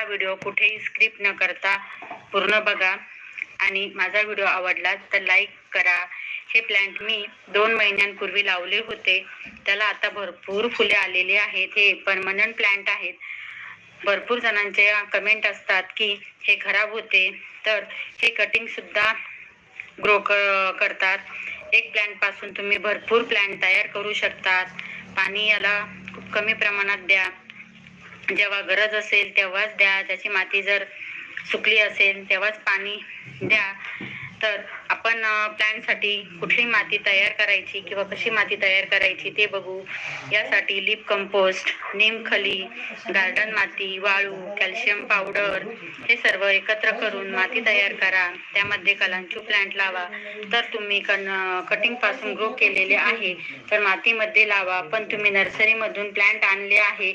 हा व्हिडिओ कुठेही स्क्रिप्ट न करता पूर्ण बघा. आणि माझा व्हिडिओ आवडला तर लाईक करा. हे प्लांट मी दोन महिन्यांपूर्वी लावले होते. त्याला आता भरपूर फुले आलेली आहेत. हे परमनंट प्लांट आहेत. भरपूर जणांचे कमेंट असतात की हे खराब होते. तर हे कटिंग सुद्धा ग्रो करतात. एक प्लांटपासून तुम्ही भरपूर प्लांट तयार करू शकतात. पाणी याला खूप कमी प्रमाणात द्या. जेव्हा गरज असेल तेव्हाच द्या. त्याची माती जर सुकली असेल तेव्हाच पाणी द्या. तर आपण प्लॅनसाठी कुठली माती तयार करायची किंवा कशी माती तयार करायची ते बघू. यासाठी लिप कंपोस्ट निमखली गार्डन माती वाळू कॅल्शियम पावडर हे सर्व एकत्र करून माती तयार करा. त्यामध्ये कलांचू प्लांट लावा. तर तुम्ही कन कटिंगपासून ग्रो केलेले आहे. तर मातीमध्ये लावा. पण तुम्ही नर्सरीमधून प्लांट आणले आहे.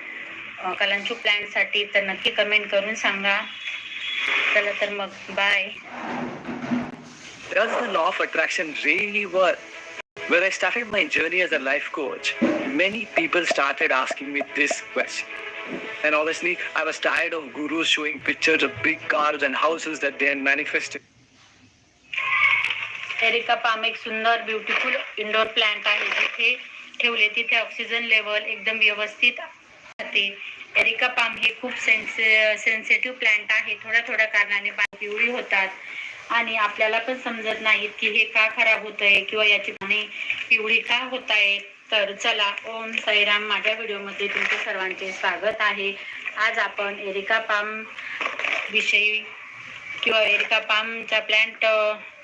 कलांचू प्लॅनसाठी तर नक्की कमेंट करून सांगा चला तर मग bye Does the law of attraction really work? When I started my journey as a life coach, many people started asking me this question. And honestly, I was tired of gurus showing pictures of big cars and houses that they had manifested. Areca palm एक सुंदर beautiful indoor plant आहे जिथे ठेवले तिथे oxygen level एकदम व्यवस्थित Erica palm हे खूप सेन्से सेन्सिटिव्ह प्लांट आहे. थोड्या थोड्या कारणाने पाने पिवळी होतात. आणि आपल्याला पण समजत नाहीत की हे का खराब होत आहे किंवा याची पाने पिवळी का होत आहे तर चला ओम साईराम. माझ्या व्हिडिओमध्ये तुमचे सर्वांचे स्वागत आहे. आज आपण एरिका पाम विषयी किंवा एरिका पामच्या प्लांट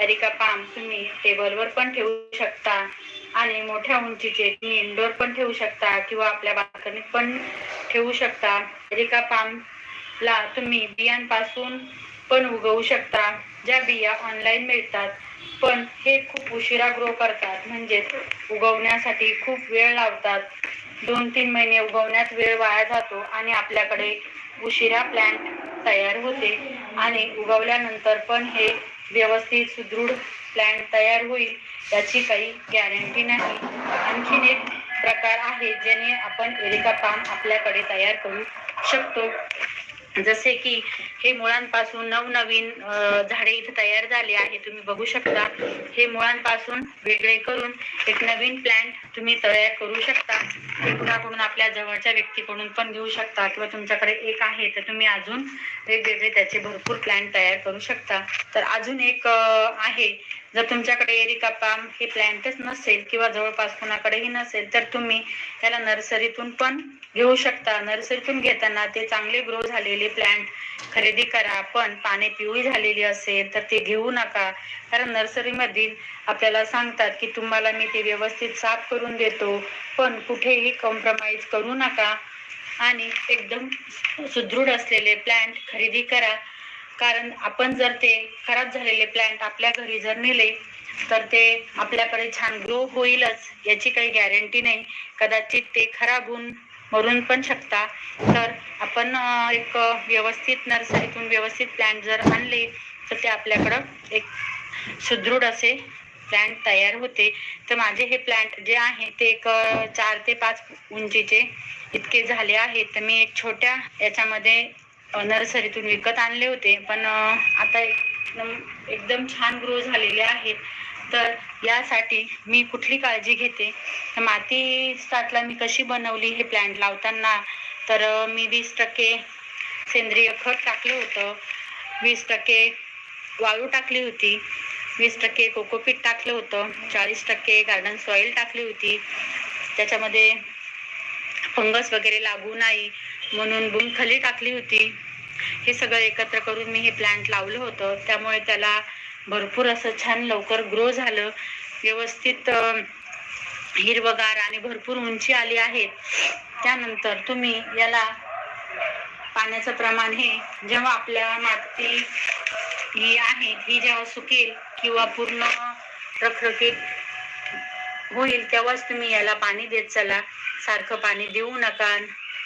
अरिका पाम तुम्ही टेबलवर पण ठेवू शकता. आणि मोठ्या उंचीचे तुम्ही इंडोर पण ठेवू शकता किंवा आपल्या बाल्कनीत पण ठेवू शकता. एरिका पामला तुम्ही बियांपासून पण उगवू शकता. ज्या बिया ऑनलाईन मिळतात. पण हे खूप उशिरा ग्रो करतात. म्हणजेच उगवण्यासाठी खूप वेळ लावतात. दोन तीन महिने उगवण्यात वेळ वाया जातो आणि आपल्याकडे उशिरा प्लांट तयार होते. आणि उगवल्यानंतर पण हे व्यवस्थित सुदृढ प्लांट तयार होईल याची काही गॅरंटी नाही. आणखीन एक प्रकार आहे ज्याने आपण एरिका पाम आपल्याकडे तयार करू शकतो. जसे की हे मुळांपासून नवनवीन झाडे इथे तयार झाले आहे. तुम्ही बघू शकता. हे मुळांपासून वेगळे करून एक नवीन प्लांट तुम्ही तयार करू शकता. हे कुणाकडून आपल्या जवळच्या व्यक्तीकडून पण घेऊ शकता किंवा तुमच्याकडे एक आहे तर तुम्ही अजून वेगवेगळे त्याचे भरपूर प्लांट तयार करू शकता. तर अजून एक आहे. जर तुमच्याकडे एरिका पाम हे प्लांटच नसेल किंवा जवळपास कुणाकडेही नसेल तर तुम्ही त्याला नर्सरीतून पण घेऊ शकता. नर्सरीतून घेताना ते चांगले ग्रो झालेले प्लांट खरेदी करा. पण पाने पिवळी झालेली असेल तर ते घेऊ नका. कारण नर्सरीमधील आपल्याला सांगतात की तुम्हाला मी ते व्यवस्थित साफ करून देतो पण कुठेही कॉम्प्रोमाइज करू नका. आणि एकदम सुदृढ असलेले प्लांट खरेदी करा. कारण आपण जर ते खराब झालेले प्लांट आपल्या घरी जर नेले तर ते आपल्याकडे छान ग्रो होईलच याची काही गॅरंटी नाही. कदाचित ते खराब होऊन मरून पण शकता. तर आपण एक व्यवस्थित नर्सरीतून व्यवस्थित प्लांट जर आणले तर ते आपल्याकडं एक सुदृढ असे प्लांट तयार होते. तर माझे हे प्लांट जे आहे ते एक चार ते पाच उंचीचे इतके झाले आहेत. तर मी एक छोट्या याच्यामध्ये नर्सरीतून विकत आणले होते. पण आता एकदम एकदम छान ग्रो झालेले आहेत. तर यासाठी मी कुठली काळजी घेते? माती स्टार्टला मी कशी बनवली हे प्लॅन्ट लावताना? तर मी वीस टक्के सेंद्रिय खत टाकलं होतं. वीस टक्के वाळू टाकली होती. वीस टक्के कोकोपीट टाकलं होतं. चाळीस टक्के गार्डन सॉईल टाकली होती. त्याच्यामध्ये फंगस वगैरे लागू नाही. म्हणून बुंगखली टाकली होती. हे सगळं एकत्र करून मी हे प्लांट लावलं होतं. त्यामुळे त्याला भरपूर असं छान लवकर ग्रो झालं. व्यवस्थित हिरवगार आणि भरपूर उंची आली आहे. त्यानंतर तुम्ही याला पाण्याचं प्रमाण हे जेव्हा आपल्या माती ही आहे ही जेव्हा सुकेल किंवा पूर्ण रखरखीत होईल तेव्हाच तुम्ही याला पाणी देत चला. सारखं पाणी देऊ नका.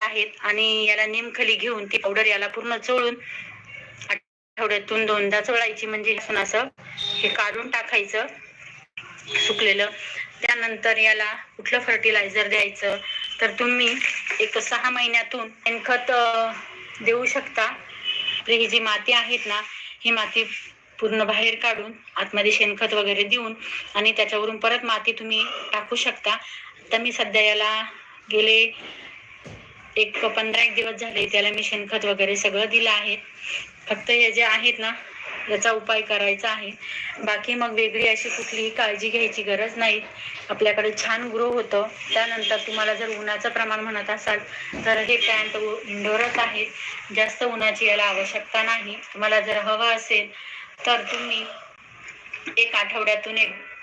आहेत आणि याला निमखली घेऊन ती पावडर याला पूर्ण चोळून आठवड्यातून दोनदा चोळायची म्हणजे असं हे काढून टाकायचं सुकलेलं. त्यानंतर याला कुठलं फर्टिलायझर द्यायचं? तर तुम्ही एक सहा महिन्यातून शेणखत देऊ शकता. ही जी माती आहेत ना ही माती पूर्ण बाहेर काढून आतमध्ये शेणखत वगैरे देऊन आणि त्याच्यावरून परत माती तुम्ही टाकू शकता. तर मी सध्या याला गेले एक पंधरा एक दिवस झाले त्याला मी शेणखत वगैरे सगळं दिलं आहे. फक्त हे जे आहेत ना याचा उपाय करायचा आहे. बाकी मग वेगळी अशी कुठलीही काळजी घ्यायची गरज नाही. आपल्याकडे छान ग्रो होतं. त्यानंतर तुम्हाला जर उन्हाचं प्रमाण म्हणत असाल तर हे पॅन्ट इंडोरच आहेत जास्त उन्हाची याला आवश्यकता नाही. तुम्हाला जर हवं असेल तर तुम्ही एक आठवड्यातून एक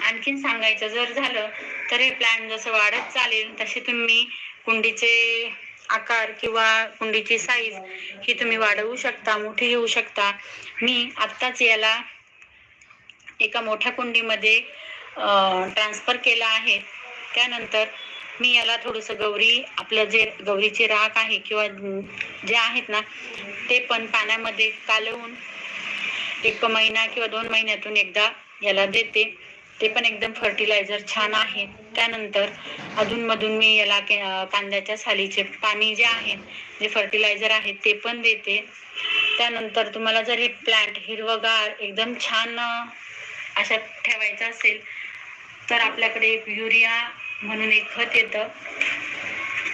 आणखीन सांगायचं जर झालं तर हे प्लॅन जसं वाढत चालेल तसे तुम्ही कुंडीचे आकार किंवा कुंडीची साईज ही तुम्ही वाढवू शकता मोठी घेऊ शकता. मी आत्ताच याला एका मोठ्या कुंडीमध्ये ट्रान्सफर केला आहे. त्यानंतर मी याला थोडंसं गौरी आपलं जे गौरीचे राख आहे किंवा जे आहेत ना ते पण पाण्यामध्ये कालवून एक महिना किंवा दोन महिन्यातून एकदा याला देते. ते पण एकदम फर्टिलायझर छान आहे. त्यानंतर अधूनमधून मी याला के- कांद्याच्या सालीचे पाणी जे आहे जे फर्टिलायझर आहे ते पण देते. त्यानंतर तुम्हाला जर हे प्लांट हिरवगार एकदम छान अशा ठेवायचं असेल तर आपल्याकडे युरिया म्हणून एक खत येतं.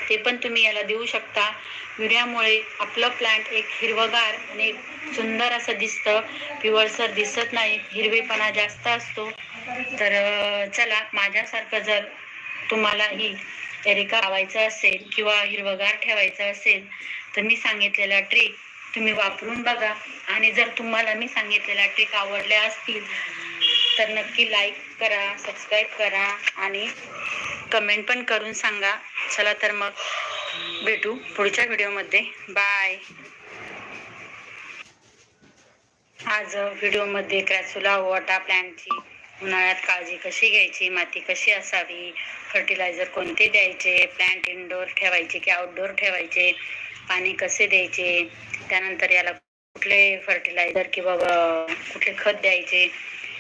ते पण तुम्ही याला देऊ शकता. युरियामुळे आपलं प्लांट एक हिरवगार आणि सुंदर असं दिसतं. पिवळसर दिसत नाही. हिरवेपणा जास्त असतो. तर चला माझ्यासारखं जर तुम्हालाही एरिका लावायचं असेल किंवा हिरवगार ठेवायचं असेल तर मी सांगितलेला ट्रिक तुम्ही वापरून बघा. आणि जर तुम्हाला मी सांगितलेल्या ट्रिक आवडल्या असतील तर नक्की लाईक करा सबस्क्राईब करा आणि कमेंट पण करून सांगा. चला तर मग भेटू पुढच्या व्हिडिओमध्ये बाय आज व्हिडिओमध्ये क्रॅसुला वॉटा प्लॅनची उन्हाळ्यात काळजी कशी घ्यायची? माती कशी असावी? फर्टिलायझर कोणते द्यायचे? प्लांट इनडोअर ठेवायचे की आउटडोअर ठेवायचे? पाणी कसे द्यायचे? त्यानंतर याला कुठले फर्टिलायझर किंवा कुठले खत द्यायचे?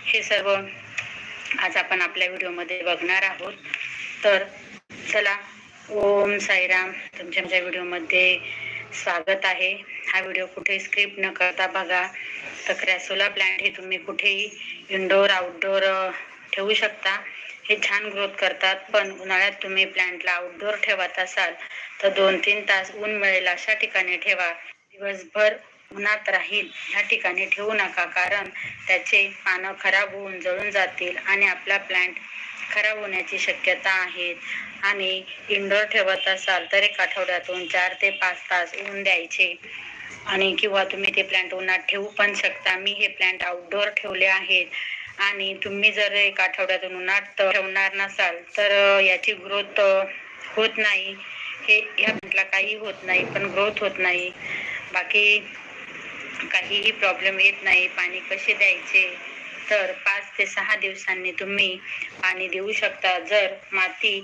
हे सर्व आज आपण आपल्या व्हिडिओमध्ये बघणार आहोत. तर चला ओम साईराम तुमच्या माझ्या व्हिडिओमध्ये स्वागत आहे. हा व्हिडिओ कुठे स्क्रिप्ट न करता बघा. तर क्रॅसोला प्लांट हे तुम्ही कुठेही इनडोअर आउटडोअर ठेवू शकता. हे छान ग्रोथ करतात पण उन्हाळ्यात तुम्ही प्लांटला आउटडोअर ठेवत असाल तर दोन तीन तास ऊन मिळेल अशा ठिकाणी ठेवा. दिवसभर उन्हात राहील. ह्या ठिकाणी ठेवू नका कारण त्याचे पानं खराब होऊन जळून जातील आणि आपला प्लांट खराब होण्याची शक्यता आहे. आणि इंडोर ठेवत असाल तर एक आठवड्यातून चार ते पाच तास ऊन द्यायचे. आणि किंवा तुम्ही ते प्लांट उन्हात ठेवू पण शकता. मी हे प्लांट आउटडोअर ठेवले आहेत. आणि तुम्ही जर एक आठवड्यातून उन्हात ठेवणार नसाल तर याची ग्रोथ होत नाही. हे ह्या प्लांटला काही होत नाही पण ग्रोथ होत नाही. बाकी काहीही प्रॉब्लेम येत नाही पाणी कसे द्यायचे? तर पाच ते सहा दिवसांनी तुम्ही पाणी देऊ शकता. जर माती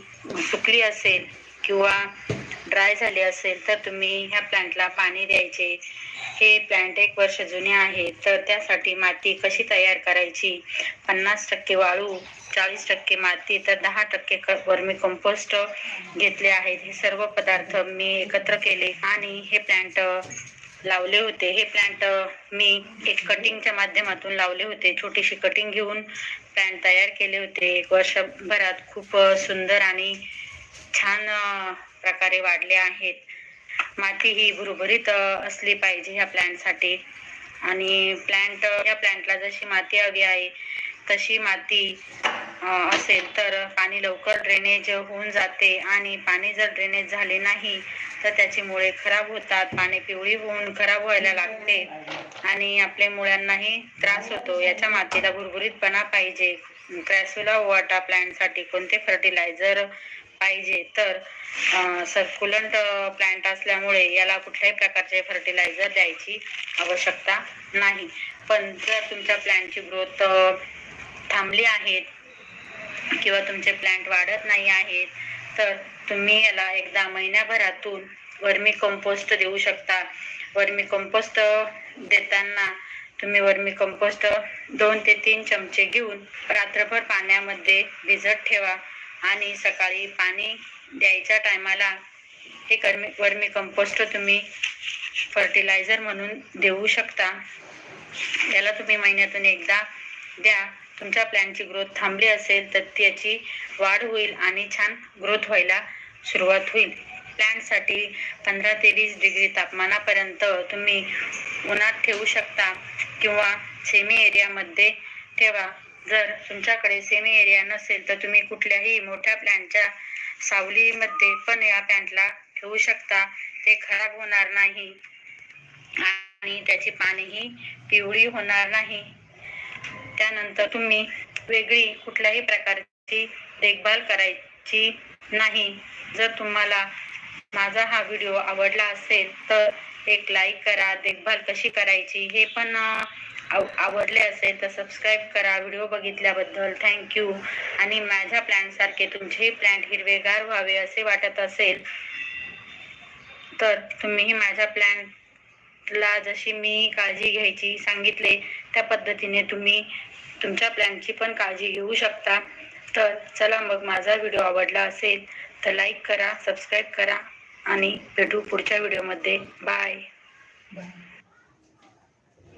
सुकली असेल किंवा ड्राय झाली असेल तर तुम्ही ह्या प्लांटला पाणी द्यायचे. हे प्लांट एक वर्ष जुने आहे तर त्यासाठी माती कशी तयार करायची? पन्नास टक्के वाळू चाळीस टक्के माती तर दहा टक्के वर्मी कंपोस्ट घेतले आहेत. हे सर्व पदार्थ मी एकत्र केले आणि हे प्लांट लावले होते. हे प्लांट मी एक कटिंगच्या माध्यमातून लावले होते. छोटीशी कटिंग घेऊन प्लांट तयार केले होते. एक वर्षभरात खूप सुंदर आणि छान प्रकारे वाढले आहेत. माती ही भुरभुरीत असली पाहिजे ह्या प्लांटसाठी आणि प्लांट या प्लांटला जशी माती हवी आहे तशी माती असेल तर पाणी लवकर ड्रेनेज होऊन जाते. आणि पाणी जर ड्रेनेज झाले नाही तर त्याची मुळे खराब होतात. पाणी पिवळी होऊन खराब व्हायला लागते. आणि आपल्या मुळ्यांनाही त्रास होतो. याच्या मातीला भुरभुरीतपणा पाहिजे. क्रॅसुला ओवाटा प्लॅन्टसाठी कोणते फर्टिलायझर पाहिजे? तर सर्क्युलंट प्लांट असल्यामुळे याला कुठल्याही प्रकारचे फर्टिलायझर द्यायची आवश्यकता नाही. पण जर तुमच्या प्लांटची ग्रोथ थांबली आहेत किंवा तुमचे प्लांट वाढत नाही आहेत तर तुम्ही याला एकदा महिन्याभरातून वर्मी कंपोस्ट देऊ शकता. वर्मी कंपोस्ट देताना तुम्ही वर्मी कंपोस्ट दोन ते तीन चमचे घेऊन रात्रभर पाण्यामध्ये भिजत ठेवा आणि सकाळी पाणी द्यायच्या टायमाला हे कर्मी वर्मी कंपोस्ट तुम्ही फर्टिलायझर म्हणून देऊ शकता. याला तुम्ही महिन्यातून एकदा द्या. तुमच्या प्लॅनची ग्रोथ थांबली असेल तर त्याची वाढ होईल आणि छान ग्रोथ व्हायला सुरुवात होईल. प्लॅनसाठी पंधरा ते वीस डिग्री तापमानापर्यंत तुम्ही उन्हात ठेवू शकता किंवा सेमी एरियामध्ये ठेवा. जर तुमच्याकडे सेमी एरिया नसेल तर तुम्ही कुठल्याही मोठ्या प्लॅनच्या सावलीमध्ये पण या प्लॅन्टला ठेवू शकता. ते खराब होणार नाही आणि त्याची पानेही पिवळी होणार नाही. त्यानंतर तुम्ही वेगळी कुठल्याही प्रकारची देखभाल करायची नाही. जर तुम्हाला माझा हा व्हिडिओ आवडला असेल तर एक लाईक करा देखभाल कशी करायची हे पण आव- आवडले असेल तर सबस्क्राईब करा. व्हिडिओ बघितल्याबद्दल थँक्यू आणि माझ्या प्लॅनसारखे तुमचेही प्लॅन्ट हिरवेगार व्हावे असे वाटत असेल तर तुम्हीही माझ्या प्लॅनला जशी मी काळजी घ्यायची सांगितले त्या पद्धतीने तुम्ही तुमच्या प्लॅनची पण काळजी घेऊ शकता. तर चला मग माझा व्हिडिओ आवडला असेल तर लाईक करा सबस्क्राईब करा आणि भेटू पुढच्या व्हिडिओमध्ये. बाय.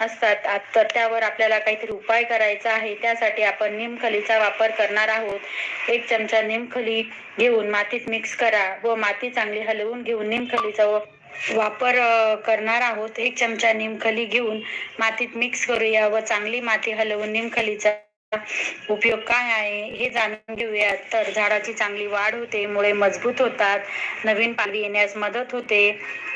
असतात. तर त्यावर आपल्याला काहीतरी उपाय करायचा आहे. त्यासाठी आपण निमखलीचा वापर करणार आहोत. एक चमचा निमखली घेऊन मातीत मिक्स करा व माती चांगली हलवून घेऊन निमखलीचा वापर करणार आहोत. एक चमचा निमखली घेऊन मातीत मिक्स करूया व चांगली माती हलवून निमखलीचा उपयोग काय आहे हे जाणून घेऊया तर झाडाची चांगली वाढ होते मुळे मजबूत होतात. नवीन पालवी येण्यास मदत होते.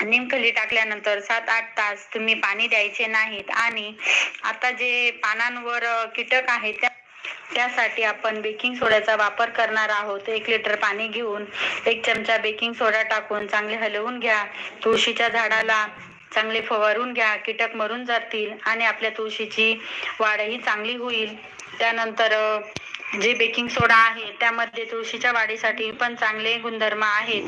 निमखली टाकल्यानंतर सात आठ तास तुम्ही पाणी द्यायचे नाहीत आणि आता जे पानांवर कीटक आहेत त्या त्यासाठी आपण बेकिंग सोड्याचा वापर करणार आहोत. एक लिटर पाणी घेऊन एक चमचा बेकिंग सोडा टाकून चांगले हलवून घ्या. तुळशीच्या झाडाला चांगले फवारून घ्या. कीटक मरून जातील आणि आपल्या तुळशीची वाढही चांगली होईल. त्यानंतर जे बेकिंग सोडा आहे त्यामध्ये तुळशीच्या वाढीसाठी पण चांगले गुणधर्म आहेत.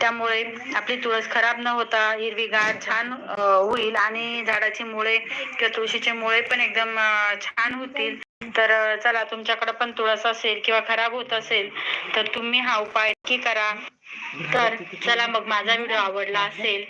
त्यामुळे आपली तुळस खराब न होता हिरवीगार छान होईल आणि झाडाची मुळे किंवा तुळशीचे मुळे पण एकदम छान होतील. तर चला तुमच्याकडे पण तुळस असेल किंवा खराब होत असेल तर तुम्ही हा उपाय की करा. तर चला मग माझा व्हिडिओ आवडला असेल